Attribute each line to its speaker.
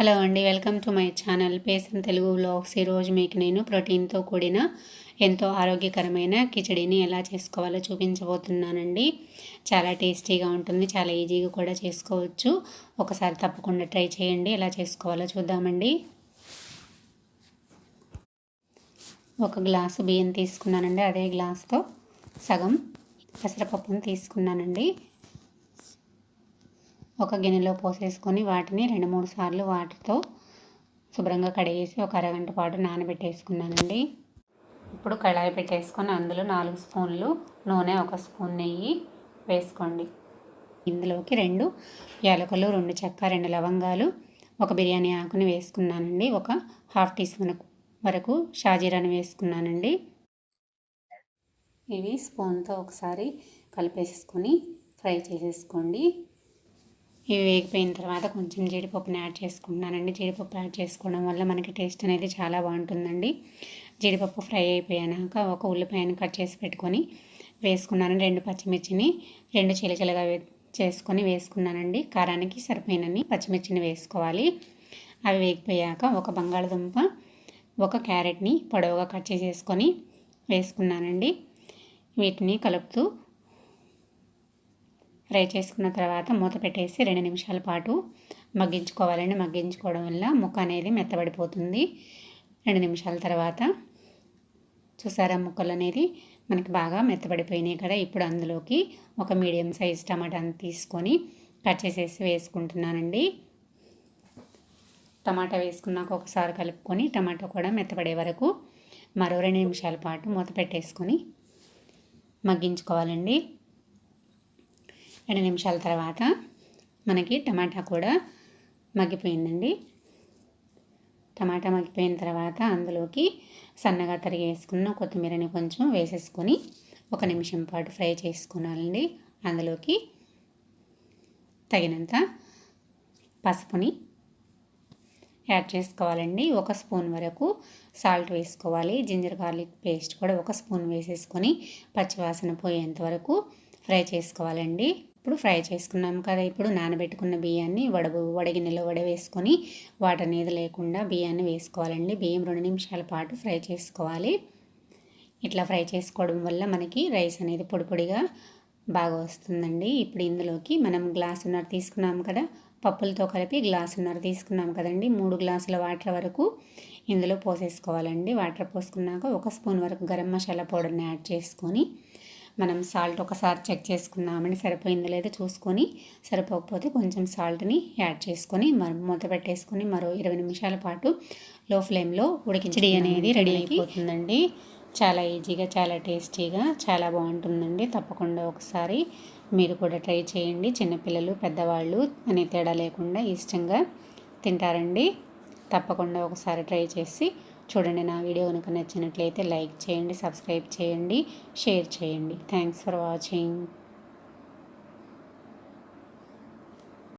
Speaker 1: Hello అండి welcome to my channel పేసన్ Telugu vlogs. ఈరోజు మీకు నేను ప్రోటీన్తో కూడిన ఎంతో ఆరోగ్యకరమైన కిచడీని ఎలా చేసుకోవాలో చూపించబోతున్నానండి. చాలా టేస్టీగా ఉంటుంది చాలా ఈజీగా కూడా చేసుకోవచ్చు. ఒకసారి తప్పకుండా ట్రై చేయండి ఎలా చేసుకోవాలో చూద్దామండి. ఒక గ్లాసు బియ్యం తీసుకున్నానండి అదే గ్లాస్తో సగం పెసరపప్పును తీసుకున్నానండి. ఒక గిన్నెలో పోసేసుకొని వాటిని రెండు మూడు సార్లు వాటితో శుభ్రంగా కడిగేసి ఒక అరగంట పాటు నానబెట్టేసుకున్నానండి. ఇప్పుడు కళాయి పెట్టేసుకొని అందులో నాలుగు స్పూన్లు నూనె ఒక స్పూన్ నెయ్యి వేసుకోండి. ఇందులోకి రెండు యాలకులు రెండు చెక్క రెండు లవంగాలు ఒక బిర్యానీ ఆకుని వేసుకున్నానండి. ఒక హాఫ్ టీ స్పూన్ వరకు షాజీరాని వేసుకున్నానండి. ఇవి స్పూన్తో ఒకసారి కలిపేసుకొని ఫ్రై చేసేసుకోండి. ఇవి వేగిపోయిన తర్వాత కొంచెం జీడిపప్పుని యాడ్ చేసుకుంటున్నానండి. జీడిపప్పు యాడ్ చేసుకోవడం వల్ల మనకి టేస్ట్ అనేది చాలా బాగుంటుందండి. జీడిపప్పు ఫ్రై అయిపోయాక ఒక ఉల్లిపాయను కట్ చేసి పెట్టుకొని వేసుకున్నాను. రెండు పచ్చిమిర్చిని రెండు చిలకలుగా చేసుకొని వేసుకున్నానండి. కారానికి సరిపోయినని పచ్చిమిర్చిని వేసుకోవాలి. అవి వేగిపోయాక ఒక బంగాళదుంప ఒక క్యారెట్ని పొడవుగా కట్ చేసేసుకొని వేసుకున్నానండి. వీటిని కలుపుతూ ఫ్రై చేసుకున్న తర్వాత మూత పెట్టేసి రెండు నిమిషాల పాటు మగ్గించుకోవాలండి. మగ్గించుకోవడం వల్ల ముక్క అనేది మెత్తబడిపోతుంది. రెండు నిమిషాల తర్వాత చూసారా ముక్కలు అనేది మనకి బాగా మెత్తబడిపోయినాయి కదా. ఇప్పుడు అందులోకి ఒక మీడియం సైజ్ టమాటాని తీసుకొని కట్ చేసేసి వేసుకుంటున్నానండి. టమాటా వేసుకున్నాక ఒకసారి కలుపుకొని టమాటా కూడా మెత్తబడే వరకు మరో రెండు నిమిషాల పాటు మూత పెట్టేసుకొని మగ్గించుకోవాలండి. రెండు నిమిషాల తర్వాత మనకి టమాటా కూడా మగ్గిపోయిందండి. టమాటా మగ్గిపోయిన తర్వాత అందులోకి సన్నగా తరిగి వేసుకున్న కొత్తిమీరని కొంచెం వేసేసుకొని ఒక నిమిషం పాటు ఫ్రై చేసుకోవాలండి అందులోకి తగినంత పసుపుని యాడ్ చేసుకోవాలండి. ఒక స్పూన్ వరకు సాల్ట్ వేసుకోవాలి. జింజర్ గార్లిక్ పేస్ట్ కూడా ఒక స్పూన్ వేసేసుకొని పచ్చివాసన పోయేంత వరకు ఫ్రై చేసుకోవాలండి. ఇప్పుడు ఫ్రై చేసుకున్నాం కదా. ఇప్పుడు నానబెట్టుకున్న బియ్యాన్ని వడబు వడగిన్నెలో వడవేసుకొని వాటర్ అనేది లేకుండా బియ్యాన్ని వేసుకోవాలండి. బియ్యం రెండు నిమిషాల పాటు ఫ్రై చేసుకోవాలి. ఇట్లా ఫ్రై చేసుకోవడం వల్ల మనకి రైస్ అనేది పొడి పొడిగా బాగా వస్తుందండి. ఇప్పుడు ఇందులోకి మనం గ్లాసున్నర తీసుకున్నాం కదా. పప్పులతో కలిపి గ్లాసున్నర తీసుకున్నాం కదండి. మూడు గ్లాసుల వాటర్ వరకు ఇందులో పోసేసుకోవాలండి. వాటర్ పోసుకున్నాక ఒక స్పూన్ వరకు గరం మసాలా పౌడర్ని యాడ్ చేసుకొని మనం సాల్ట్ ఒకసారి చెక్ చేసుకుందామని సరిపోయిందో లేదో చూసుకొని సరిపోకపోతే కొంచెం సాల్ట్ని యాడ్ చేసుకొని మూత పెట్టేసుకొని మరో ఇరవై నిమిషాల పాటు లో ఫ్లేమ్లో ఉడికించడి అనేది రెడీ అయిపోతుందండి. చాలా ఈజీగా చాలా టేస్టీగా చాలా బాగుంటుందండి. తప్పకుండా ఒకసారి మీరు కూడా ట్రై చేయండి. చిన్నపిల్లలు పెద్దవాళ్ళు అనే తేడా లేకుండా ఇష్టంగా తింటారండి. తప్పకుండా ఒకసారి ట్రై చేసి చూడండి నా వీడియో కనుక నచ్చినట్లయితే లైక్ చేయండి సబ్స్క్రైబ్ చేయండి షేర్ చేయండి. Thanks for watching